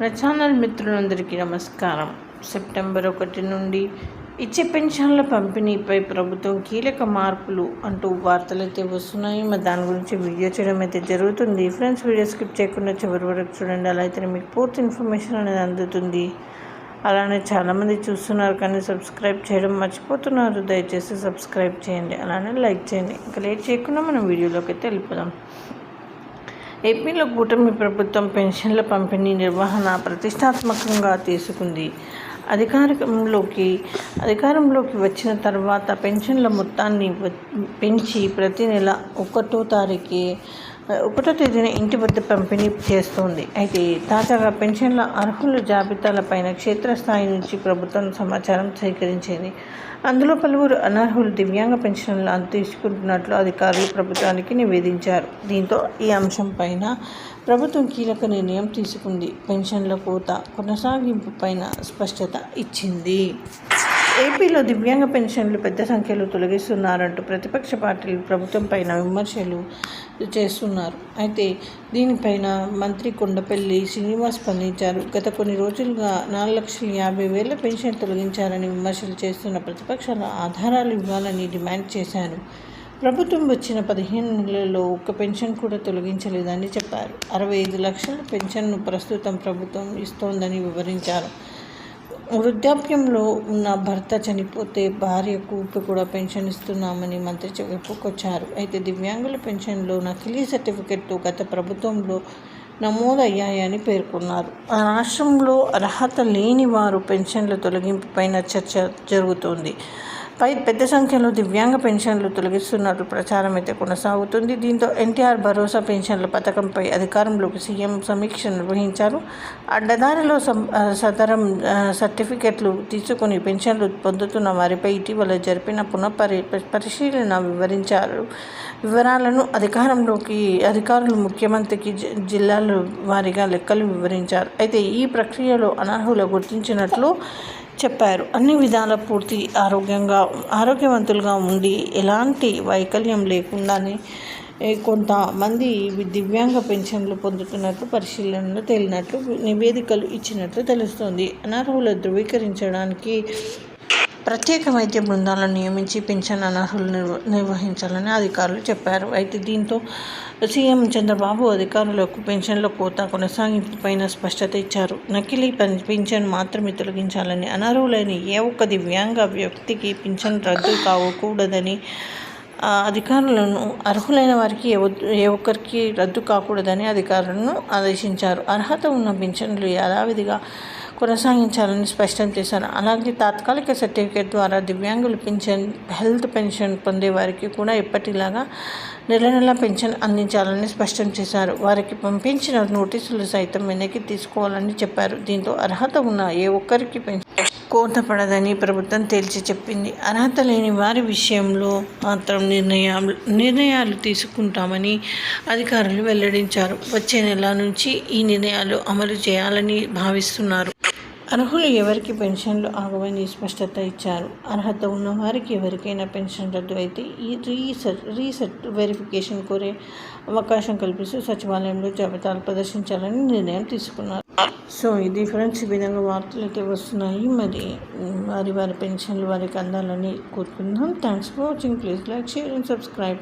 ప్రచానల్ మిత్రులందరికీ నమస్కారం. సెప్టెంబర్ ఒకటి నుండి ఇచ్చే పెన్షన్ల పంపిణీపై ప్రభుత్వం కీలక మార్పులు అంటూ వార్తలు అయితే వస్తున్నాయి. మరి దాని గురించి వీడియో చేయడం అయితే జరుగుతుంది. ఫ్రెండ్స్ వీడియో స్కిప్ చేయకుండా చివరి వరకు చూడండి. అలా అయితే మీకు పూర్తి ఇన్ఫర్మేషన్ అనేది అందుతుంది. అలానే చాలామంది చూస్తున్నారు కానీ సబ్స్క్రైబ్ చేయడం మర్చిపోతున్నారు. దయచేసి సబ్స్క్రైబ్ చేయండి. అలానే లైక్ చేయండి. ఇంకా లేట్ చేయకుండా మనం వీడియోలోకి అయితే వెళ్ళిపోదాం. ఏపీలో కూటమి ప్రభుత్వం పెన్షన్ల పంపిణీ నిర్వహణ ప్రతిష్టాత్మకంగా తీసుకుంది. అధికారంలోకి అధికారంలోకి వచ్చిన తర్వాత పెన్షన్ల మొత్తాన్ని పెంచి ప్రతి నెల ఒకటో తారీఖు ఒకటో తేదీన ఇంటి వద్ద పంపిణీ చేస్తోంది. అయితే తాజాగా పెన్షన్ల అర్హుల జాబితాలపైన క్షేత్రస్థాయి నుంచి ప్రభుత్వం సమాచారం సేకరించింది. అందులో పలువురు అనర్హులు దివ్యాంగ పెన్షన్లు తీసుకుంటున్నట్లు అధికారులు ప్రభుత్వానికి నివేదించారు. దీంతో ఈ అంశం పైన ప్రభుత్వం కీలక నిర్ణయం తీసుకుంది. పెన్షన్ల కోత కొనసాగింపు పైన స్పష్టత ఇచ్చింది. ఏపీలో దివ్యాంగ పెన్షన్లు పెద్ద సంఖ్యలో తొలగిస్తున్నారంటూ ప్రతిపక్ష పార్టీలు ప్రభుత్వం పైన విమర్శలు చేస్తున్నారు. అయితే దీనిపైన మంత్రి కొండపల్లి శ్రీనివాస్ స్పందించారు. గత కొన్ని రోజులుగా నాలుగు లక్షల యాభై వేల పెన్షన్ తొలగించారని విమర్శలు చేస్తున్న ప్రతిపక్షాల ఆధారాలు ఇవ్వాలని డిమాండ్ చేశారు. ప్రభుత్వం వచ్చిన పదిహేను నెలల్లో ఒక్క పెన్షన్ కూడా తొలగించలేదని చెప్పారు. అరవై ఐదు లక్షల పెన్షన్ను ప్రస్తుతం ప్రభుత్వం ఇస్తోందని వివరించారు. వృద్ధాప్యంలో ఉన్న భర్త చనిపోతే భార్యకు కూడా పెన్షన్ ఇస్తున్నామని మంత్రి చెప్పుకొచ్చారు. అయితే దివ్యాంగుల పెన్షన్లో నకిలీ సర్టిఫికెట్లు గత ప్రభుత్వంలో నమోదయ్యాయని పేర్కొన్నారు. ఆ రాష్ట్రంలో అర్హత లేని వారు పెన్షన్ల తొలగింపుపైన చర్చ జరుగుతోంది. పై పెద్ద సంఖ్యలో దివ్యాంగ పెన్షన్లు తొలగిస్తున్నట్లు ప్రచారం అయితే కొనసాగుతుంది. దీంతో ఎన్టీఆర్ భరోసా పెన్షన్ల పథకంపై అధికారంలోకి సీఎం సమీక్ష నిర్వహించారు. అడ్డదారిలో సం- సదరం సర్టిఫికెట్లు తీసుకుని పెన్షన్లు పొందుతున్న వారిపై ఇటీవల జరిపిన పునఃపరి పరిశీలన వివరించారు. వివరాలను అధికారంలోకి అధికారులు ముఖ్యమంత్రికి జి- జిల్లాల వారీగా లెక్కలు వివరించారు. అయితే ఈ ప్రక్రియలో అనర్హులు గుర్తించినట్లు చెప్పారు. అన్ని విధాల పూర్తి ఆరోగ్యంగా ఆరోగ్యవంతులుగా ఉండి ఎలాంటి వైకల్యం లేకుండానే కొంతమంది దివ్యాంగ పెన్షన్లు పొందుతున్నట్లు పరిశీలనలో తేలినట్లు నివేదికలు ఇచ్చినట్లు తెలుస్తోంది. అనర్హుల ధృవీకరించడానికి ప్రత్యేక వైద్య బృందాలను నియమించి పింఛన్ అనర్హులు నిర్వ నిర్వహించాలని అధికారులు చెప్పారు. అయితే దీంతో సీఎం చంద్రబాబు అధికారులకు పెన్షన్ల కోత కొనసాగింపుపైన స్పష్టత ఇచ్చారు. నకిలీ పింఛన్ మాత్రమే తొలగించాలని అనర్హులైన ఏ ఒక్క దివ్యాంగ వ్యక్తికి పింఛన్ రద్దు కావకూడదని ఆ, అధికారులను అర్హులైన వారికి ఏ ఒక్కరికి రద్దు కాకూడదని అధికారులను ఆదేశించారు. అర్హత ఉన్న పింఛన్లు యథావిధిగా కొనసాగించాలని స్పష్టం చేశారు. అలాగే తాత్కాలిక సర్టిఫికేట్ ద్వారా దివ్యాంగులు పెన్షన్ హెల్త్ పెన్షన్ పొందే వారికి కూడా ఎప్పటిలాగా నెల నెల పెన్షన్ అందించాలని స్పష్టం చేశారు. వారికి పంపించిన నోటీసులు సైతం వెనక్కి తీసుకోవాలని చెప్పారు. దీంతో అర్హత ఉన్న ఏ ఒక్కరికి పెన్షన్ కోత పడదని ప్రభుత్వం తేల్చి చెప్పింది. అర్హత లేని వారి విషయంలో మాత్రం నిర్ణయాలు నిర్ణయాలు తీసుకుంటామని అధికారులు వెల్లడించారు. వచ్చే నెల నుంచి ఈ నిర్ణయాలు అమలు చేయాలని భావిస్తున్నారు. అర్హులు ఎవరికి పెన్షన్లు ఆగవని స్పష్టత ఇచ్చారు. అర్హత ఉన్న వారికి ఎవరికైనా పెన్షన్ రద్దు అయితే ఈ రీసెట్ రీసెట్ వెరిఫికేషన్ కోరే అవకాశం కల్పిస్తూ సచివాలయంలో జాబితాలు ప్రదర్శించాలని నిర్ణయం తీసుకున్నారు. సో ఇది ఫ్రెండ్స్ ఈ విధంగా వార్తలు అయితే వస్తున్నాయి. మరి వారి వారి పెన్షన్లు వారికి అందాలని కోరుకుందాం thanks for watching. Please like share and subscribe.